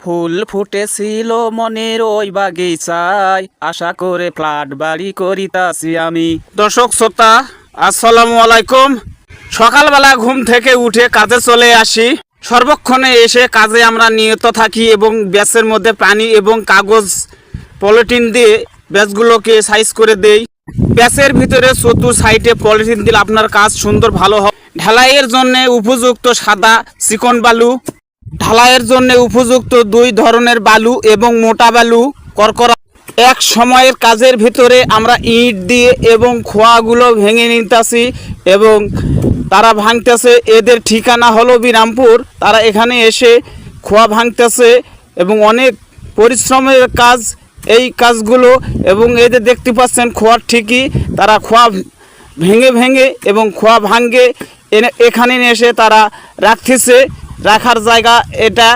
ফুল ফুটেছিল মনের ওই বাগিচায়। আশা করে ফ্ল্যাট বাড়ি করিতাছি আমি। দর্শক, শ্রোতা, আসসালামু আলাইকুম। সকালবেলা ঘুম থেকে উঠে কাজে চলে আসি। সর্বক্ষণে এসে কাজে আমরা নিয়ত থাকি এবং ব্যাসের মধ্যে পানি এবং কাগজ, পলিথিন দিয়ে ব্যাসগুলোকে সাইজ করে দেই। ব্যাসের ভিতরে চতুর সাইডে পলিথিন দিলে আপনার কাজ সুন্দর ভালো হয় ঢালাইয়ের জন্য উপযুক্ত সাদা চিকন বালু ঢালাইয়ের জন্য উপযুক্ত দুই ধরনের বালু এবং মোটা বালু করকরা এক সময়ের কাজের ভিতরে আমরা ইট দিয়ে এবং খোয়াগুলো ভেঙে নিতেছি এবং তারা ভাঙতেছে। এদের ঠিকানা হলো বিরামপুর। তারা এখানে এসে খোয়া ভাঙতেছে এবং অনেক পরিশ্রমের কাজ এই কাজগুলো এবং এদের দেখতে পাচ্ছেন খোয়ার ঠিকই। তারা খোয়া ভেঙে ভেঙে এবং খোয়া ভাঙ্গে এখানে এসে তারা রাখতেছে। রাখার জায়গা এটা।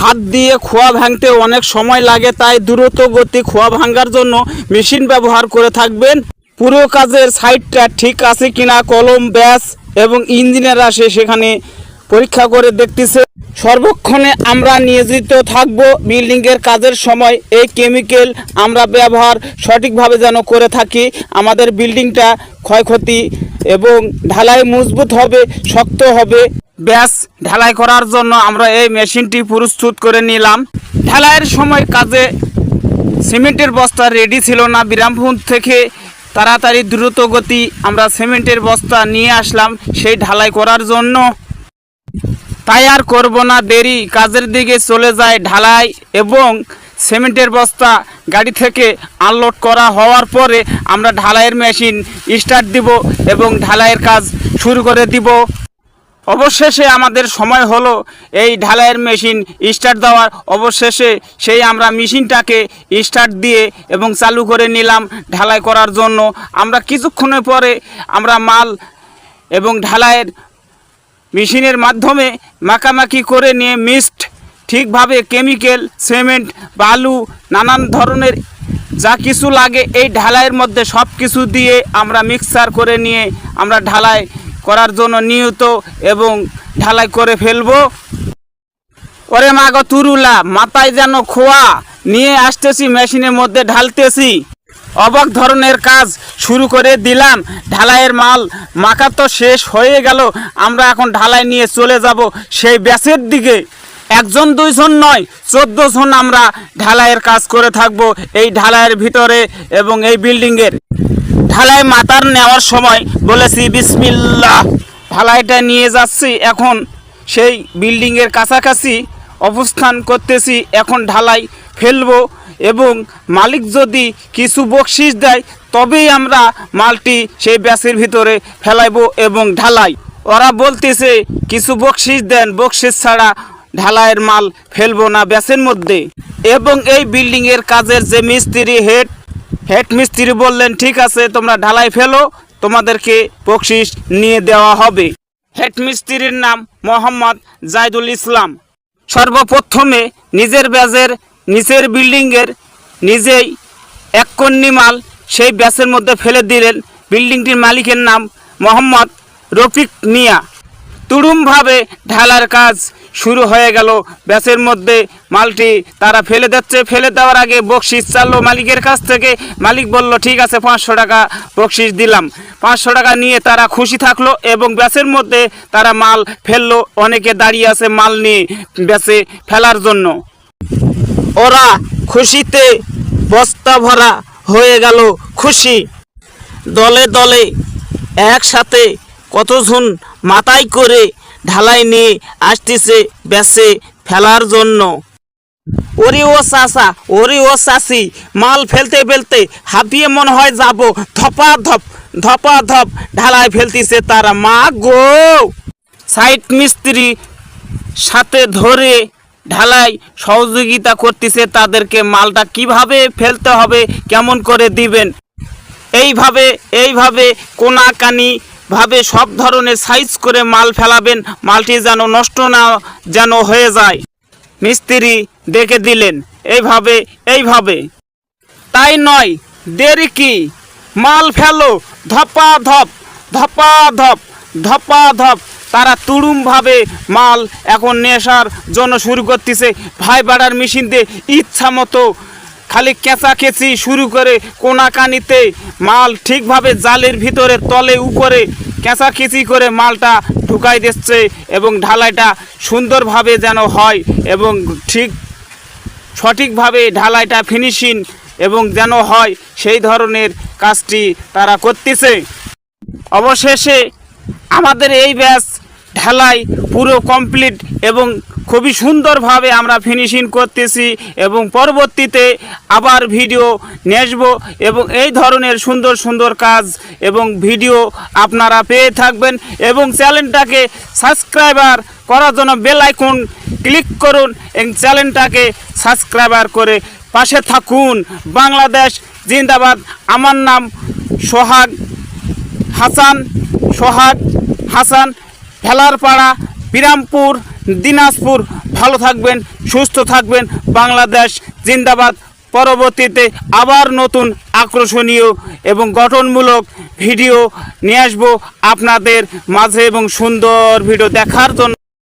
হাত দিয়ে খোয়া ভাঙতে অনেক সময় লাগে, তাই দ্রুত গতি খোয়া ভাঙার জন্য মেশিন ব্যবহার করে থাকবেন। পুরো কাজের সাইডটা ঠিক আছে কিনা, কলম, ব্যাস এবং ইঞ্জিনিয়ার আসে সেখানে পরীক্ষা করে দেখতেছে। সর্বক্ষণে আমরা নিয়োজিত থাকব। বিল্ডিংয়ের কাজের সময় এই কেমিক্যাল আমরা ব্যবহার সঠিকভাবে যেন করে থাকি। আমাদের বিল্ডিংটা ক্ষয়ক্ষতি এবং ঢালাই মজবুত হবে, শক্ত হবে। ব্যাস, ঢালাই করার জন্য আমরা এই মেশিনটি প্রস্তুত করে নিলাম। ঢালাইয়ের সময় কাজে সিমেন্টের বস্তা রেডি ছিল না। বিরামপুর থেকে তাড়াতাড়ি দ্রুত গতি আমরা সিমেন্টের বস্তা নিয়ে আসলাম সেই ঢালাই করার জন্য। তাই আর করব না, দেরি। কাজের দিকে চলে যায় ঢালাই এবং সিমেন্টের বস্তা গাড়ি থেকে আনলোড করা হওয়ার পরে আমরা ঢালাইয়ের মেশিন স্টার্ট দিব এবং ঢালাইয়ের কাজ শুরু করে দিব। অবশেষে আমাদের সময় হলো, এই ঢালাইয়ের মেশিন স্টার্ট দেওয়ার। অবশেষে সেই আমরা মেশিনটাকে স্টার্ট দিয়ে এবং চালু করে নিলাম ঢালাই করার জন্য। আমরা কিছুক্ষণের পরে আমরা মাল এবং ঢালাইয়ের মেশিনের মাধ্যমে মাখামাখি করে নিয়ে মিক্সড ঠিকভাবে কেমিক্যাল সিমেন্ট বালু, নানান ধরনের যা কিছু লাগে এই ঢালাইয়ের মধ্যে সব কিছু দিয়ে আমরা মিক্সার করে নিয়ে আমরা ঢালাই করার জন্য নিয়ত এবং ঢালাই করে ফেলব। ওরে মাগো তুরুলা, মাথায় যেন খোয়া, নিয়ে আসতেছি, মেশিনের মধ্যে ঢালতেছি। অবাক ধরনের কাজ শুরু করে দিলাম, ঢালাইয়ের মাল, মাখা তো শেষ হয়ে গেল, আমরা এখন ঢালাই নিয়ে চলে যাব সেই ব্যাসের দিকে। একজন, দুইজন নয়, চোদ্দ জন আমরা ঢালাইয়ের কাজ করে থাকব এই ঢালাইয়ের ভিতরে এবং এই বিল্ডিংয়ের। ঢালাই মাতার নেওয়ার সময় বলেছি, বিসমিল্লাহ। ঢালাইটা নিয়ে যাচ্ছি, এখন সেই বিল্ডিংয়ের কাছাকাছি অবস্থান করতেছি, এখন ঢালাই ফেলব এবং মালিক যদি কিছু বকশিস দেয়, তবেই আমরা মালটি সেই ব্যাসের ভিতরে ফেলাইবো এবং ঢালাই। ওরা বলতেছে, কিছু বকশিস দেন, বকশিস ছাড়া ঢালাইয়ের মাল ফেলব না ব্যাসের মধ্যে। এবং এই বিল্ডিংয়ের কাজের যে মিস্ত্রি হেড হেড মিস্ত্রি বললেন, ঠিক আছে, তোমরা ঢালাই ফেলো, তোমাদেরকে বকশিস নিয়ে দেওয়া হবে। হেড মিস্ত্রির নাম মোহাম্মদ জাইদুল ইসলাম। সর্বপ্রথমে নিজের ব্যাজের নিচের বিল্ডিংয়ের নিজেই এক কন্নি মাল সেই ব্যাসের মধ্যে ফেলে দিলেন। বিল্ডিংটির মালিকের নাম মোহাম্মদ রফিক মিয়া। তুড়ুমভাবে ঢালার কাজ শুরু হয়ে গেল। ব্যাসের মধ্যে মালটি তারা ফেলে দিচ্ছে। ফেলে দেওয়ার আগে বকশিস চাললো মালিকের কাছ থেকে। মালিক বলল, ঠিক আছে, পাঁচশো টাকা বকশিস দিলাম। পাঁচশো টাকা নিয়ে তারা খুশি থাকল এবং ব্যাসের মধ্যে তারা মাল ফেলল। অনেকে দাঁড়িয়ে আছে মাল নিয়ে ব্যাসে ফেলার জন্য। ওরা খুশিতে বস্তা ভরা হয়ে গেল। খুশি দলে দলে একসাথে কতজন মাথায় করে ঢালাই নিয়ে আসতেছে ব্যাসে ফেলার জন্য? ওরে ও চাষা ওরে ও চাষি মাল ফেলতে ফেলতে হাঁপিয়ে মনে হয় যাব। ধপা ধপ ধপা ধপ ঢালাই ফেলতেছে তারা মা গো। সাইট মিস্ত্রি সাথে ধরে ঢালাই সহযোগিতা করতেছে তাদেরকে, মালটা কীভাবে ফেলতে হবে, কেমন করে দিবেন? এইভাবে এইভাবে কোনাকানি ভাবে সব ধরনের সাইজ করে মাল ফেলাবেন, মালটি যেন নষ্ট না যেন হয়ে যায়। মিস্ত্রি দেখে দিলেন, এইভাবে এইভাবে। তাই নয়, দেরি কি? মাল ফেলো, ধপা ধপ ধপা ধপ ধপা ধপ। তারা তুড়ুমভাবে মাল এখন নেশার জন্য শুরু করতেছে। ভাই বাড়ার মেশিন দিয়ে ইচ্ছা মতো খালি কেঁচাকেচি শুরু করে কোনাকানিতে মাল ঠিকভাবে জালের ভিতরে তলে উপরে কেঁচাকেচি করে মালটা ঢুকাই দিচ্ছে এবং ঢালাইটা সুন্দরভাবে যেন হয় এবং ঠিক সঠিকভাবে ঢালাইটা ফিনিশিং এবং যেন হয় সেই ধরনের কাজটি তারা করতেছে। অবশেষে আমাদের এই ব্যাচ ঢালাই পুরো কমপ্লিট এবং খুবই সুন্দরভাবে আমরা ফিনিশিং করতেছি এবং পরবর্তীতে আবার ভিডিও নিয়ে আসব এবং এই ধরনের সুন্দর সুন্দর কাজ এবং ভিডিও আপনারা পেয়ে থাকবেন এবং চ্যানেলটাকে সাবস্ক্রাইবার করার জন্য বেল আইকন ক্লিক করুন এবং চ্যানেলটাকে সাবস্ক্রাইবার করে পাশে থাকুন। বাংলাদেশ জিন্দাবাদ। আমার নাম সোহাগ হাসান সোহাগ হাসান, ভেলারপাড়া, বিরামপুর। দিনাজপুর ভালো থাকবেন, সুস্থ থাকবেন, বাংলাদেশ জিন্দাবাদ। পরবর্তীতে আবার নতুন আকর্ষণীয় এবং গঠনমূলক ভিডিও নিয়ে আসব আপনাদের মাঝে এবং সুন্দর ভিডিও দেখার জন্য।